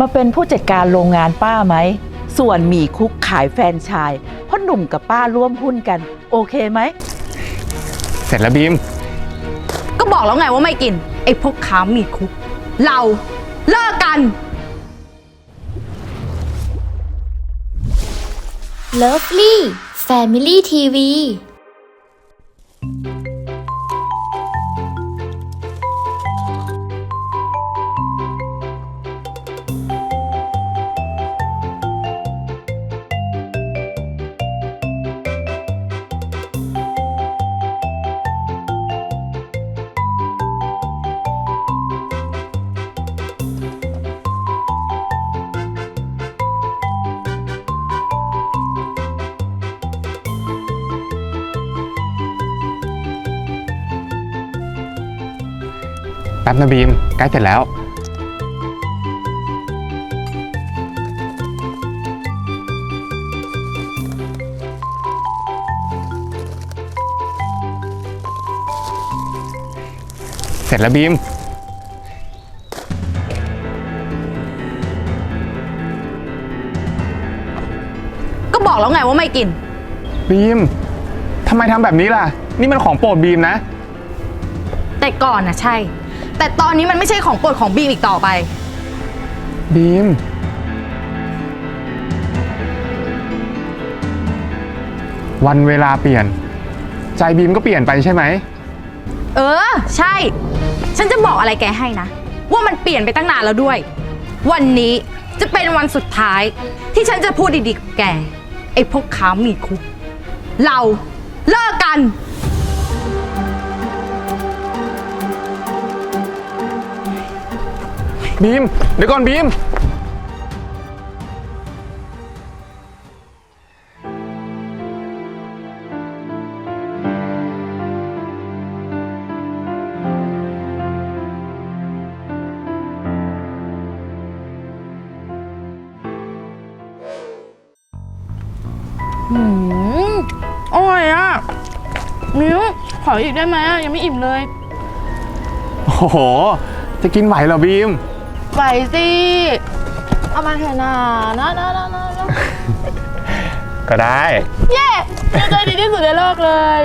มาเป็นผู้จัดการโรงงานป้าไหม ส่วนหมีคุกขายแฟรนไชายเพราะหนุ่มกับป้าร่วมหุ้นกัน โอเคไหม เสร็จแล้วบีม ก็บอกแล้วไงว่าไม่กิน ไอ้พวกค้ามีคุก เราเลิกกัน Lovely Family TV แป๊บนะบีม ใกล้เสร็จแล้ว เสร็จแล้วบีม ก็บอกแล้วไงว่าไม่กิน บีมทำไมทำแบบนี้ล่ะ นี่มันของโปรดบีมนะ แต่ก่อนนะใช่ แต่ตอนนี้มันไม่ใช่ของโปรดของบีมอีกต่อไป บีม วันเวลาเปลี่ยน ใจบีมก็เปลี่ยนไปใช่ไหม เออ ใช่ ฉันจะบอกอะไรแกให้นะ ว่ามันเปลี่ยนไปตั้งนานแล้วด้วย วันนี้จะเป็นวันสุดท้าย ที่ฉันจะพูดดีๆกับแก ไอ้พวกค้ามีคุก เราเลิกกัน บีม เดี๋ยวก่อนบีมอร่อยอะมิ้วขออีกได้ไหมอะยังไม่อิ่มเลย โอ้โห จะกินไหวเหรอบีม ไหวสิ เอามาเถอะนะนะนะนะนะนะก็ได้ เย้ใจดีที่สุดในโลกเลย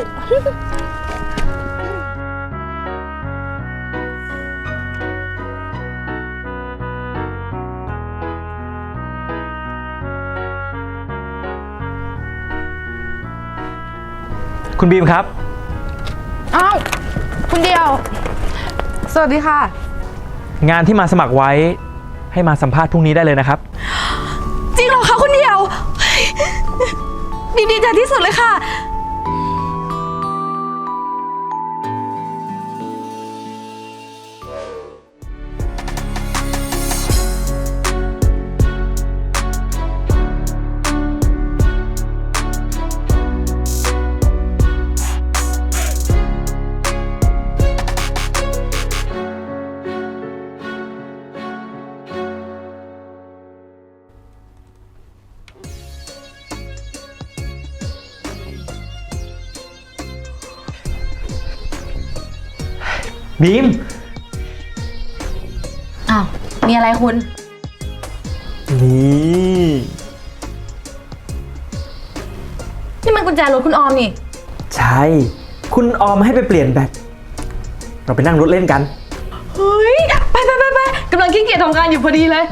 คุณบีมครับ อ้าว คุณเดียว สวัสดีค่ะ งานที่มาสมัครไว้ให้มาสัมภาษณ์พรุ่งนี้ได้เลยนะครับ จริงเหรอคะคุณเดียว ดีใจที่สุดเลยค่ะ บีม อ้าว มีอะไรคุณ นี่นี่มันกุญแจรถคุณออมนี่ ใช่คุณออมให้ไปเปลี่ยนแบตเราไปนั่งรถเล่นกัน เฮ้ย ไปไปไปไปกำลังขี้เกียจทำงานอยู่พอดีเลย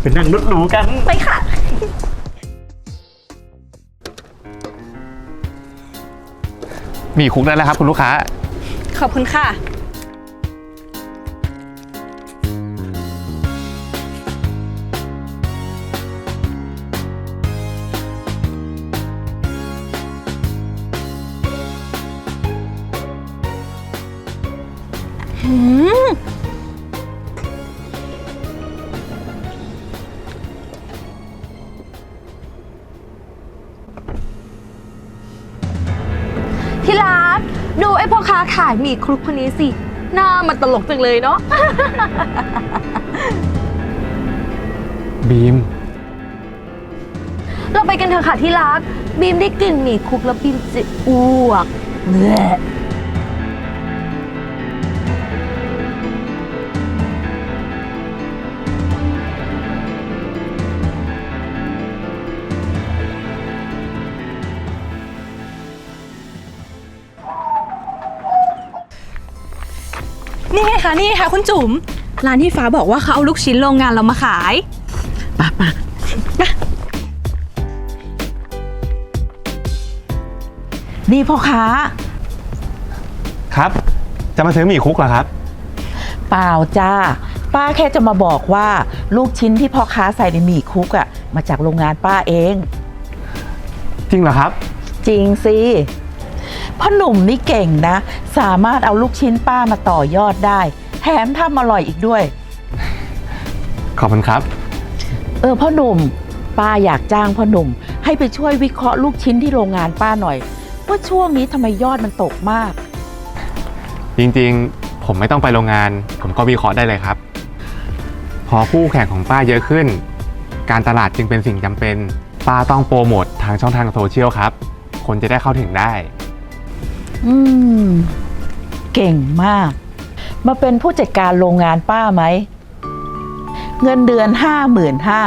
ไปนั่งรถหรูกัน ไปค่ะ มีคุกได้แล้วครับคุณลูกค้า ขอบคุณค่ะ พ่อค้าขายหมี่คลุกคนนี้สิ หน้ามันตลกจังเลยเนาะ บีม เราไปกันเถอะค่ะที่รัก บีมได้กลิ่นหมี่คลุกแล้วบีมจะอ้วกแหล ค่ะนี่ค่ะคุณจุ๋มร้านที่ฟ้าบอกว่าเขาเอาลูกชิ้นโรงงานเรามาขายปะปะนี่พ่อค้า ครับ จะมาซื้อหมี่คุกเหรอครับ เปล่าจ้า ป้าแค่จะมาบอกว่าลูกชิ้นที่พ่อค้าใส่ในหมี่คุกอะ่ะ มาจากโรงงานป้าเอง จริงเหรอครับ จริงสิ พ่อหนุ่มนี่เก่งนะ สามารถเอาลูกชิ้นป้ามาต่อยอดได้ แถมทำอร่อยอีกด้วย ขอบคุณครับ เออพ่อหนุ่มป้าอยากจ้างพ่อหนุ่ม ให้ไปช่วยวิเคราะห์ลูกชิ้นที่โรงงานป้าหน่อยว่าช่วงนี้ทำไมยอดมันตกมาก จริงๆ ผมไม่ต้องไปโรงงาน ผมก็วิเคราะห์ได้เลยครับ พอคู่แข่งของป้าเยอะขึ้น การตลาดจึงเป็นสิ่งจำเป็น ป้าต้องโปรโมททางช่องทางโซเชียลครับ คนจะได้เข้าถึงได้ อืม เก่งมาก มาเป็นผู้จัดการโรงงานป้าไหม เงินเดือนห้าหมื่นห้า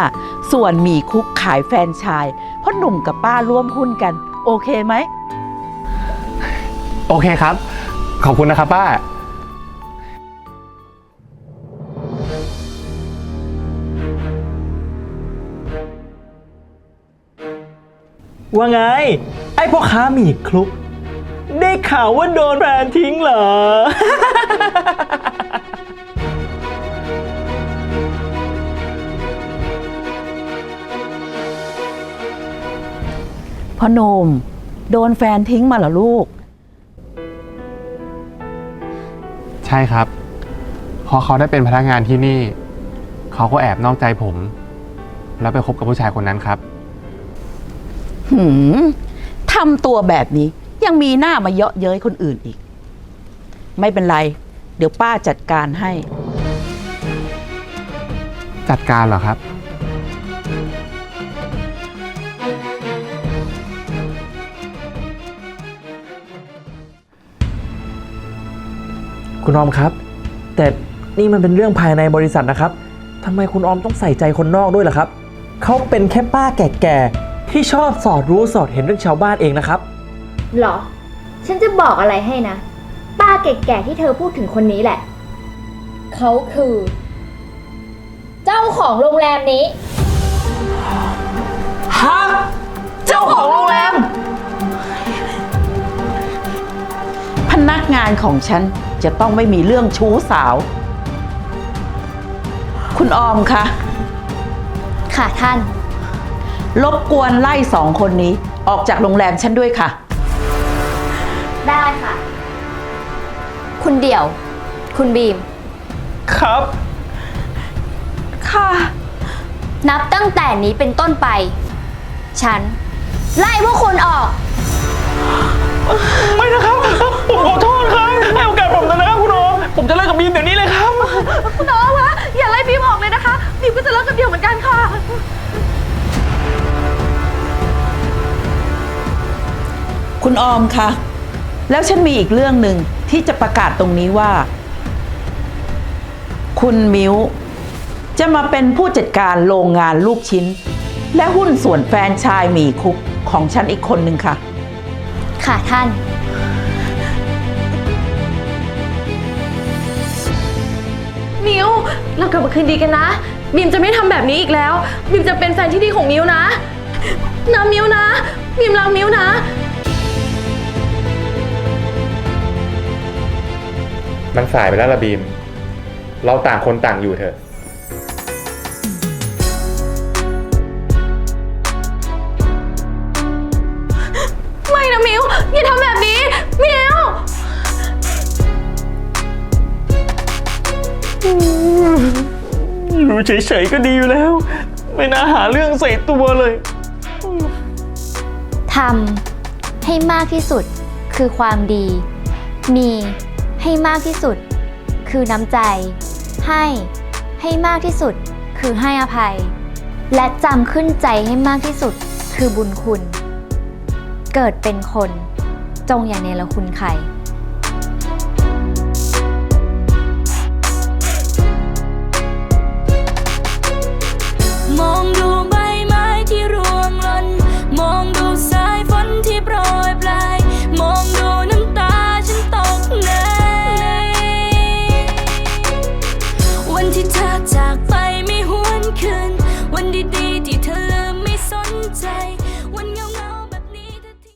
ส่วนหมีคุกขายแฟรนไชายพ่อหนุ่มกับป้าร่วมหุ้นกัน โอเคไหม โอเคครับ ขอบคุณนะครับป้า ว่าไง ไอ้พ่อค้าหมี่คลุก ได้ข่าวว่าโดนแฟนทิ้งเหรอ พ่อหนุ่มโดนแฟนทิ้งมาเหรอลูก ใช่ครับ พอเขาได้เป็นพนักงานที่นี่ เขาก็แอบนอกใจผม แล้วไปคบกับผู้ชายคนนั้นครับ หืมทำตัวแบบนี้ ยังมีหน้ามาเยาะเย้ยคนอื่นอีก ไม่เป็นไร เดี๋ยวป้าจัดการให้ จัดการเหรอครับ คุณออมครับ แต่นี่มันเป็นเรื่องภายในบริษัทนะครับทำไมคุณออมต้องใส่ใจคนนอกด้วยล่ะครับ เขาเป็นแค่ป้าแก่ๆที่ชอบสอดรู้สอดเห็นเรื่องชาวบ้านเองนะครับ หรอ ฉันจะบอกอะไรให้นะ ป้าแก่ๆที่เธอพูดถึงคนนี้แหละ เขาคือ เจ้าของโรงแรมนี้ ฮะเจ้าของโรงแรม พนักงานของฉันจะต้องไม่มีเรื่องชู้สาว คุณออมคะค่ะท่าน รบกวนไล่สองคนนี้ออกจากโรงแรมฉันด้วยค่ะ ได้ค่ะ คุณเดี่ยว คุณบีม ครับ ค่ะ นับตั้งแต่นี้เป็นต้นไป ฉัน ไล่พวกคุณออก ไม่นะครับ ผมขอโทษครับให้โอกาสผมนะครับคุณออมผมจะเลิกกับบีมเดี๋ยวนี้เลยครับ คุณน้องคะอย่าไล่บีมออกเลยนะคะบีมก็จะเลิกกับเดี่ยวเหมือนกันค่ะ คุณออมคะ แล้วฉันมีอีกเรื่องหนึ่งที่จะประกาศตรงนี้ว่า คุณมิวจะมาเป็นผู้จัดการโรงงานลูกชิ้น และหุ้นส่วนแฟรนไชายหมีคุกของฉันอีกคนหนึ่งค่ะ ค่ะท่าน มิวเรากลับมาคืนดีกันนะ บีมจะไม่ทำแบบนี้อีกแล้ว บีมจะเป็นแฟนที่ดีของมิวนะนะมิวนะ บีมรักมิวนะ มันสายไปแล้วละบีม เราต่างคนต่างอยู่เถอะ ไม่นะมิวอย่าทำแบบนี้ มิวอยู่เฉยๆก็ดีอยู่แล้ว ไม่น่าหาเรื่องใส่ตัวเลย ทำให้มากที่สุดคือความดี มี ให้มากที่สุด คือน้ำใจ ให้ ให้มากที่สุด คือให้อภัย และจำขึ้นใจให้มากที่สุด คือบุญคุณ เกิดเป็นคน จงอย่าเนรคุณใคร